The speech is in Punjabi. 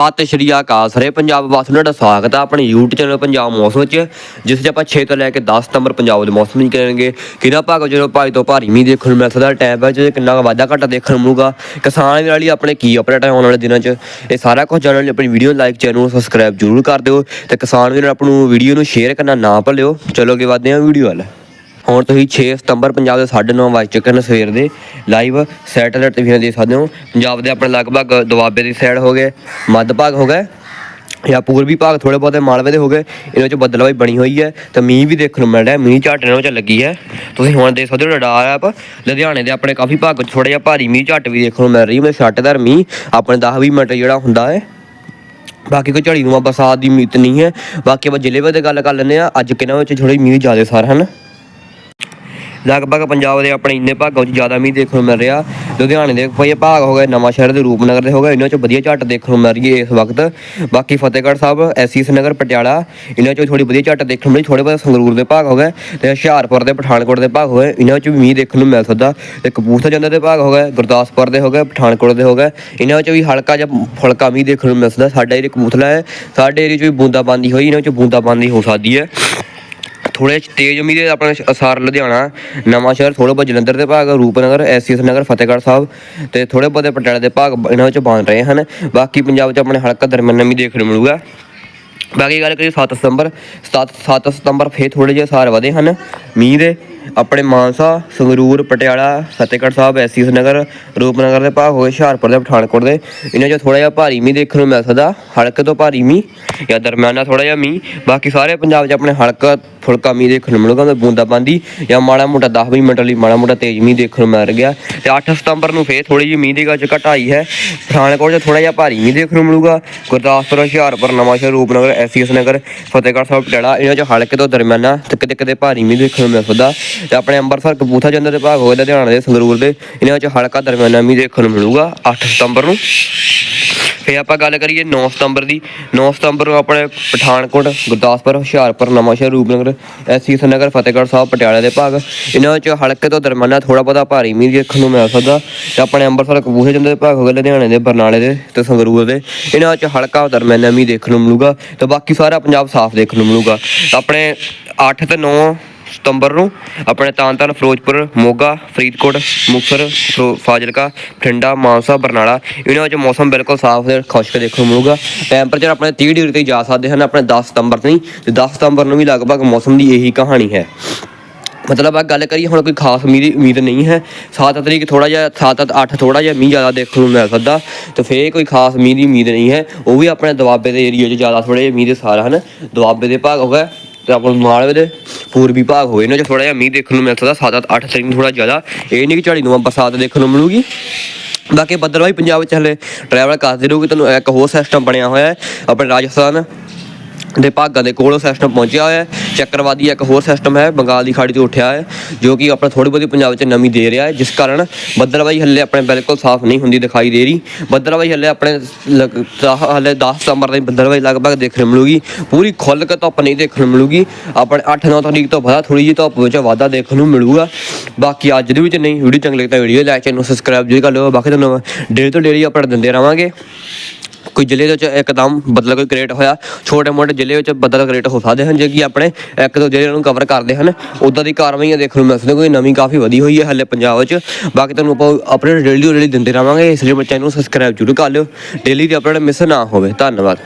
ਸਤਿ ਸ਼੍ਰੀ ਅਕਾਲ ਸਾਰੇ ਪੰਜਾਬ ਵਾਸੀਆਂ ਦਾ ਸਵਾਗਤ ਹੈ ਆਪਣੇ YouTube ਚੈਨਲ ਪੰਜਾਬ ਮੌਸਮ ਵਿੱਚ, ਜਿਸ 'ਚ ਆਪਾਂ 6 ਤੋਂ ਲੈ ਕੇ 10 ਸਤੰਬਰ ਪੰਜਾਬ ਦੇ ਮੌਸਮ ਵਿੱਚ ਕਰਾਂਗੇ। ਕਿਹੜਾ ਭਾਗ ਜਦੋਂ ਭਾਰੀ ਤੋਂ ਭਾਰੀ ਮੀਂਹ ਦੇਖਣ ਨੂੰ ਮਿਲ ਸਕਦਾ ਟਾਈਮ ਹੈ ਜੇ ਕਿੰਨਾ ਵਾਧਾ ਘਾਟਾ ਦੇਖਣ ਨੂੰ ਮਿਲੂਗਾ। ਕਿਸਾਨ ਦੇ ਨਾਲ ਹੀ ਆਪਣੇ ਕੀ ਅਪਡੇਟ ਆਉਣ ਵਾਲੇ ਦਿਨਾਂ 'ਚ? ਇਹ ਸਾਰਾ ਕੁਝ ਜਾਣਨ ਲਈ ਆਪਣੀ ਵੀਡੀਓ ਲਾਈਕ ਚੈਨਲ ਨੂੰ ਸਬਸਕ੍ਰਾਈਬ ਜ਼ਰੂਰ ਕਰ ਦਿਓ। ਤੇ ਕਿਸਾਨ ਵੀਰ ਨੂੰ ਵੀਡੀਓ ਨੂੰ ਸ਼ੇਅਰ ਕਰਨਾ ਨਾ ਭੁੱਲਿਓ। ਚਲੋ ਅੱਗੇ ਵਧਦੇ ਹਾਂ ਵੀਡੀਓ ਵੱਲ। ਹੁਣ ਤੁਸੀਂ 6 ਸਤੰਬਰ ਪੰਜਾਬ ਦੇ 9:30 ਵਜ ਚੁੱਕੇ ਨੇ ਸਵੇਰ ਦੇ। ਲਾਈਵ ਸੈਟੇਲਾਈਟ ਤੇ ਵੀ ਦੇਖ ਸਕਦੇ ਹੋ। ਪੰਜਾਬ ਦੇ ਆਪਣੇ ਲਗਭਗ ਦੁਆਬੇ ਦੀ ਸਾਈਡ ਹੋ ਗਏ, ਮੱਧ ਭਾਗ ਹੋ ਗਏ, ਜਾਂ ਪੂਰਬੀ ਭਾਗ ਥੋੜੇ ਬਹੁਤੇ ਮਾਲਵੇ ਦੇ ਹੋ ਗਏ। ਇਹਨਾਂ ਵਿੱਚ ਬੱਦਲਵਾਈ ਬਣੀ ਹੋਈ ਹੈ। ਤੇ ਮੀਂਹ ਵੀ ਦੇਖਣ ਨੂੰ ਮਿਲ ਰਿਹਾ ਮੀਂਹ ਝੱਟ ਇਹਨਾਂ ਵਿੱਚ ਲੱਗੀ ਹੈ। ਤੁਸੀਂ ਹੁਣ ਦੇਖ ਸਕਦੇ ਹੋ ਰਡਾਰ ਐਪ ਲੁਧਿਆਣੇ ਦੇ ਆਪਣੇ ਕਾਫੀ ਭਾਗ ਥੋੜਾ ਜਿਹਾ ਭਾਰੀ ਮੀਂਹ ਝੱਟ ਵੀ ਦੇਖਣ ਨੂੰ ਮਿਲ ਰਹੀ ਹੈ। ਛੱਟਦਾਰ ਮੀਂਹ ਆਪਣੇ 10-20 ਮਿੰਟ ਜਿਹੜਾ ਹੁੰਦਾ ਹੈ। ਬਾਕੀ ਕੋਈ ਝੜੀ ਨੂੰ ਬਰਸਾਤ ਦੀ ਉਮੀਦ ਨਹੀਂ ਹੈ। ਬਾਕੀ ਆਪਾਂ ਜ਼ਿਲ੍ਹੇ ਦੇ ਗੱਲ ਕਰ ਲੈਂਦੇ ਆ ਅੱਜ ਕਿਨਾਂ ਵਿੱਚ ਥੋੜੀ ਮੀਂਹ ਜ਼ਿਆਦਾ ਸਾਰ ਹਨ? ਲਗਭਗ ਪੰਜਾਬ ਦੇ ਆਪਣੇ ਇੰਨੇ ਭਾਗਾਂ 'ਚ ਜ਼ਿਆਦਾ ਮੀਂਹ ਦੇਖਣ ਨੂੰ ਮਿਲ ਰਿਹਾ। ਲੁਧਿਆਣੇ ਦੇ ਕੋਈ ਭਾਗ ਹੋ ਗਏ, ਨਵਾਂ ਸ਼ਹਿਰ ਦੇ ਰੂਪਨਗਰ ਦੇ ਹੋ ਗਏ, ਇਹਨਾਂ 'ਚ ਵਧੀਆ ਝੱਟ ਦੇਖਣ ਨੂੰ ਮਿਲ ਰਹੀ ਹੈ ਇਸ ਵਕਤ। ਬਾਕੀ ਫਤਿਹਗੜ੍ਹ ਸਾਹਿਬ, ਐਸੀਸ ਨਗਰ ਪਟਿਆਲਾ, ਇਹਨਾਂ 'ਚ ਥੋੜੀ ਵਧੀਆ ਝੱਟ ਦੇਖਣ ਨੂੰ ਮਿਲੀ ਥੋੜੇ ਬਹੁਤ ਸੰਗਰੂਰ ਦੇ ਭਾਗ ਹੋ ਗਏ ਤੇ ਹੁਸ਼ਿਆਰਪੁਰ ਦੇ, ਪਠਾਨਕੋਟ ਦੇ ਭਾਗ ਹੋ ਗਏ, ਇਹਨਾਂ 'ਚ ਵੀ ਮੀਂਹ ਦੇਖਣ ਨੂੰ ਮਿਲ ਸਕਦਾ। ਤੇ ਕਪੂਰਥਲਾ ਜੰਦਰ ਦੇ ਭਾਗ ਹੋ ਗਏ, ਗੁਰਦਾਸਪੁਰ ਦੇ ਹੋ ਗਏ, ਪਠਾਨਕੋਟ ਦੇ ਹੋ ਗਏ, ਇਹਨਾਂ 'ਚ ਵੀ ਹਲਕਾ ਜਿਹਾ ਫੁਲਕਾ ਮੀਂਹ ਦੇਖਣ ਨੂੰ ਮਿਲ ਸਕਦਾ। ਸਾਡਾ ਏਰੀਆ ਕਪੂਰਥਲਾ ਹੈ, ਸਾਡੇ ਏਰੀਆ 'ਚ ਵੀ ਬੂੰਦਾਬਾਂਦੀ ਹੋਈ, ਇਹਨਾਂ 'ਚ ਬੂੰਦਾਬਾਂਦੀ ਹੋ ਸਕਦੀ ਹੈ। ਥੋੜੇ ਤੇਜ਼ ਮੀਂਹ ਆਪਣਾ ਅਸਾਰ ਲੁਧਿਆਣਾ, ਨਵਾਂ ਸ਼ਹਿਰ ਥੋੜਾ ਬਹੁਤ ਜਲੰਧਰ ਦੇ ਭਾਗ, ਰੂਪਨਗਰ ਐਸਐਸ ਨਗਰ, ਫਤਿਹਗੜ੍ਹ ਸਾਹਿਬ ਤੇ ਥੋੜੇ ਬਹੁਤੇ ਪਟਿਆਲੇ ਦੇ ਭਾਗ ਇਹਨਾਂ ਵਿੱਚ ਬਣ ਰਹੇ ਹਨ। ਬਾਕੀ ਪੰਜਾਬ 'ਚ ਆਪਣੇ ਹਲਕਾ ਦਰਮਿਆਨਾ ਮੀਂਹ ਦੇਖਣ ਨੂੰ ਮਿਲੂਗਾ। ਬਾਕੀ ਗੱਲ ਕਰੀਏ 7 ਸਤੰਬਰ 7 7 ਸਤੰਬਰ ਫੇਰ ਥੋੜੇ ਜਿਹੇ ਸਾਰ ਵਧੇ ਹਨ। ਮੀਂਹ ਦੇ ਆਪਣੇ ਮਾਨਸਾ, ਸੰਗਰੂਰ, ਪਟਿਆਲਾ, ਫਤਿਹਗੜ੍ਹ ਸਾਹਿਬ ਐਸਐਸ ਨਗਰ, ਰੂਪਨਗਰ ਦੇ ਭਾਗ ਹੋਏ, ਹੁਸ਼ਿਆਰਪੁਰ ਦੇ, ਪਠਾਨਕੋਟ ਦੇ। ਇਹਨਾਂ 'ਚ ਥੋੜਾ ਜਿਹਾ ਭਾਰੀ ਮੀਂਹ ਦੇਖਣ ਨੂੰ ਮਿਲ ਸਕਦਾ। ਹਲਕੇ ਤੋਂ ਭਾਰੀ ਮੀਂਹ ਜਾਂ ਦਰਮਿਆਨਾ ਥੋੜਾ ਜਿਹਾ ਮੀਂਹ। ਬਾਕੀ ਸਾਰੇ ਪੰਜਾਬ 'ਚ ਆਪਣੇ ਹਲਕਾ, ਫੁਲਕਾ ਮੀਂਹ ਦੇਖਣ ਨੂੰ ਮਿਲੂਗਾ ਤੇ ਬੂੰਦਾਬਾਂਦੀ ਜਾਂ ਮਾੜਾ ਮੋਟਾ 10-20 ਮਿੰਟ ਲਈ ਮਾੜਾ ਮੋਟਾ ਤੇਜ਼ ਮੀਂਹ ਦੇਖਣ ਨੂੰ ਮਿਲ ਗਿਆ। ਤੇ 8 ਸਤੰਬਰ ਨੂੰ ਫੇਰ ਥੋੜੀ ਜਿਹੀ ਮੀਂਹ ਦੀ ਗੱਜ ਘਟਾਈ ਹੈ। ਪਠਾਨਕੋਟ 'ਚ ਥੋੜਾ ਜਿਹਾ ਭਾਰੀ ਮੀਂਹ ਦੇਖਣ ਨੂੰ ਮਿਲੂਗਾ। ਗੁਰਦਾਸਪੁਰ, ਹੁਸ਼ਿਆਰਪੁਰ, ਨਵਾਂਸ਼ਹਿਰ, ਰੂਪਨਗਰ ਐਸਐਸ ਨਗਰ ਫਤਿਹਗੜ੍ਹ ਸਾਹਿਬ, ਪਟਿਆਲਾ, ਇਹਨਾਂ 'ਚ ਹਲਕੇ ਤੋਂ ਦਰਮਿਆਨਾ ਤੇ ਕਿਤੇ ਕਿਤੇ ਭਾਰੀ ਮੀਂਹ ਦੇਖਣ ਨੂੰ ਮਿਲ ਸਕਦਾ ਤੇ ਆਪਣੇ ਅੰਮ੍ਰਿਤਸਰ, ਕਪੂਰਥਲਾ ਜੰਦਰ ਦੇ ਭਾਗ ਹੋਏ ਲੁਧਿਆਣਾ ਦੇ ਸੰਗਰੂਰ ਦੇ, ਇਹਨਾਂ 'ਚ ਹਲਕਾ ਦਰਮਿਆਨਾ ਮੀਂਹ ਦੇਖਣ ਨੂੰ ਮਿਲੂਗਾ 8 ਸਤੰਬਰ ਨੂੰ। ਫੇ ਆਪਾਂ ਗੱਲ ਕਰੀਏ 9 ਸਤੰਬਰ ਦੀ। 9 ਸਤੰਬਰ ਨੂੰ ਆਪਣੇ ਪਠਾਨਕੋਟ, ਗੁਰਦਾਸਪੁਰ, ਹੁਸ਼ਿਆਰਪੁਰ, ਨਵਾਂਸ਼ਹਿਰ, ਰੂਪਨਗਰ ਐਸਐਸ ਨਗਰ, ਫਤਿਹਗੜ੍ਹ ਸਾਹਿਬ, ਪਟਿਆਲਾ ਦੇ ਭਾਗ। ਇਹਨਾਂ ਵਿੱਚ ਹਲਕੇ ਤੋਂ ਦਰਮਿਆਨਾ ਥੋੜਾ ਬਹੁਤਾ ਭਾਰੀ ਮੀਂਹ ਦੇਖਣ ਨੂੰ ਮਿਲ ਸਕਦਾ। ਤੇ ਆਪਣੇ ਅੰਮ੍ਰਿਤਸਰ, ਕਪੂਰਥਲੇ ਜੰਦਰ ਦੇ ਭਾਗ ਹੋ ਗਏ ਲੁਧਿਆਣੇ ਦੇ, ਬਰਨਾਲੇ ਦੇ ਤੇ ਸੰਗਰੂਰ ਦੇ। ਇਹਨਾਂ ਵਿੱਚ ਹਲਕਾ ਦਰਮਿਆਨਾ ਮੀਂਹ ਦੇਖਣ ਨੂੰ ਮਿਲੂਗਾ ਤੇ ਬਾਕੀ ਸਾਰਾ ਪੰਜਾਬ ਸਾਫ਼ ਦੇਖਣ ਨੂੰ ਮਿਲੂਗਾ। ਆਪਣੇ 8 ਤੇ 9 ਸਤੰਬਰ ਨੂੰ ਆਪਣੇ ਤਾਨਤਾਨ ਫਿਰੋਜ਼ਪੁਰ, ਮੋਗਾ, ਫਰੀਦਕੋਟ, ਮੁਕਤਸਰ ਫਾਜ਼ਿਲਕਾ ਠੰਡਾ ਮਾਨਸਾ, ਬਰਨਾਲਾ, ਇਹਨਾਂ ਵਿੱਚ ਮੌਸਮ ਬਿਲਕੁਲ ਸਾਫ਼ ਤੇ ਖੁਸ਼ਕ ਦੇਖਣ ਨੂੰ ਮਿਲੂਗਾ। ਟੈਂਪਰੇਚਰ ਆਪਣੇ 30 ਡਿਗਰੀ ਤੇ ਜਾ ਸਕਦੇ ਹਨ ਆਪਣੇ 10 ਸਤੰਬਰ ਤੋਂ ਹੀ ਤੇ 10 ਸਤੰਬਰ ਨੂੰ ਵੀ ਲਗਭਗ ਮੌਸਮ ਦੀ ਇਹੀ ਕਹਾਣੀ ਹੈ। ਮਤਲਬ ਆ ਗੱਲ ਕਰੀਏ, ਹੁਣ ਕੋਈ ਖਾਸ ਉਮੀਦ ਉਮੀਦ ਨਹੀਂ ਹੈ। 7 ਤਰੀਕ ਥੋੜਾ ਜਿਹਾ 7 8 ਥੋੜਾ ਜਿਹਾ ਮੀਂਹ ਜ਼ਿਆਦਾ ਦੇਖਣ ਨੂੰ ਮਿਲ ਸਕਦਾ, ਤੇ ਫੇਰ ਕੋਈ ਖਾਸ ਮੀਂਹ ਦੀ ਉਮੀਦ ਨਹੀਂ ਹੈ। ਉਹ ਵੀ ਆਪਣੇ ਦੁਆਬੇ ਦੇ ਏਰੀਆ 'ਚ ਜ਼ਿਆਦਾ ਥੋੜੇ ਜਿਹੇ ਮੀਂਹ ਦੇ ਸਾਰ ਹਨ। ਦੁਆਬੇ ਦੇ ਭਾਗ ਹੋ ਗਿਆ ਤੇ ਆਪਣੇ ਮਾਲਵੇ ਦੇ ਪੂਰਬੀ ਭਾਗ ਹੋਏ ਇਹਨਾਂ 'ਚ ਥੋੜਾ ਜਿਹਾ ਮੀਂਹ ਦੇਖਣ ਨੂੰ ਮਿਲ ਸਕਦਾ 7 8 ਤਰੀਕ ਨੂੰ ਥੋੜਾ ਜ਼ਿਆਦਾ। ਇਹ ਨਹੀਂ ਕਿ ਝਾੜੀ ਨੂੰ ਬਰਸਾਤ ਦੇਖਣ ਨੂੰ ਮਿਲੂਗੀ। ਬਾਕੀ ਬੱਦਲਵਾਈ ਪੰਜਾਬ ਵਿੱਚ ਹਲੇ ਟਰੈਵਲ ਕਰਦੇ ਰਹੋਗੇ, ਤੁਹਾਨੂੰ ਇੱਕ ਹੋਰ ਸਿਸਟਮ ਬਣਿਆ ਹੋਇਆ ਹੈ, ਆਪਣੇ ਰਾਜਸਥਾਨ। ਦੇ ਭਾਗਾਂ ਦੇ ਕੋਲ ਸਿਸਟਮ ਪਹੁੰਚਿਆ ਹੋਇਆ ਹੈ। ਚੱਕਰਵਾਦੀ ਇੱਕ ਹੋਰ ਸਿਸਟਮ ਹੈ, ਬੰਗਾਲ ਦੀ ਖਾੜੀ ਤੋਂ ਉੱਠਿਆ ਹੈ, ਜੋ ਕਿ ਆਪਣਾ ਥੋੜੀ ਬਹੁਤੀ ਪੰਜਾਬ 'ਚ ਨਮੀ ਦੇ ਰਿਹਾ ਹੈ, ਜਿਸ ਕਾਰਨ ਬੱਦਲਵਾਈ ਹੱਲੇ ਆਪਣੇ ਬਿਲਕੁਲ ਸਾਫ਼ ਨਹੀਂ ਹੁੰਦੀ ਦਿਖਾਈ ਦੇ ਰਹੀ। ਬੱਦਲਵਾਈ ਹੱਲੇ ਆਪਣੇ ਲਗ- ਦਸ- ਹੱਲੇ 10 ਸਤੰਬਰ ਤੱਕ ਬੱਦਲਵਾਈ ਲਗਭਗ ਦੇਖਣ ਨੂੰ ਮਿਲੂਗੀ। ਪੂਰੀ ਖੁੱਲ ਕੇ ਧੁੱਪ ਨਹੀਂ ਦੇਖਣ ਨੂੰ ਮਿਲੂਗੀ। ਆਪਣੇ 8-9 ਤਰੀਕ ਤੋਂ ਬਾਅਦ ਥੋੜੀ ਜਿਹੀ ਧੁੱਪ ਵਿੱਚ ਵਾਧਾ ਦੇਖਣ ਨੂੰ ਮਿਲੂਗਾ। ਬਾਕੀ ਅੱਜ ਦੇ ਵਿੱਚ ਨਹੀਂ, ਵੀਡੀਓ ਚੰਗੀ ਲੱਗਦਾ ਵੀਡੀਓ ਲਾਈਕ, ਚੈਨਲ ਸਬਸਕ੍ਰਾਈਬ ਜ਼ਰੂਰ ਕਰ ਲਿਓ। ਬਾਕੀ ਤੁਹਾਨੂੰ ਡੇਲੀ ਤੋਂ ਡੇਲੀ ਅਪਡੇਟ ਦਿੰਦੇ ਰਵਾਂਗੇ ਕੋਈ ਜ਼ਿਲ੍ਹੇ ਦੇ ਵਿੱਚ ਇੱਕਦਮ ਬਦਲ ਕੋਈ ਕ੍ਰੀਏਟ ਹੋਇਆ, ਛੋਟੇ ਮੋਟੇ ਜ਼ਿਲ੍ਹੇ ਵਿੱਚ ਬਦਲ ਕ੍ਰੀਏਟ ਹੋ ਸਕਦੇ ਹਨ, ਜੇ ਕਿ ਆਪਣੇ ਇੱਕ ਦੋ ਜ਼ਿਲ੍ਹੇ ਨੂੰ ਕਵਰ ਕਰਦੇ ਹਨ, ਉਦਾਂ ਦੀ ਕਾਰਵਾਈਆਂ ਦੇਖਣ ਨੂੰ ਮਿਲ ਸਕਦੀਆਂ, ਕੋਈ ਨਵੀਂ ਕਾਫੀ ਵਧੀ ਹੋਈ ਹੈ ਹਲੇ ਪੰਜਾਬ ਵਿੱਚ। ਬਾਕੀ ਤੁਹਾਨੂੰ ਆਪਾਂ ਅਪਡੇਟ ਡੇਲੀ ਡੇਲੀ ਦਿੰਦੇ ਰਹਾਂਗੇ, ਇਸ ਲਈ ਚੈਨਲ ਨੂੰ ਸਬਸਕ੍ਰਾਈਬ ਜ਼ਰੂਰ ਕਰ ਲਿਓ ਡੇਲੀ ਦੀ ਅਪਡੇਟ ਮਿਸ ਨਾ ਹੋਵੇ, ਧੰਨਵਾਦ।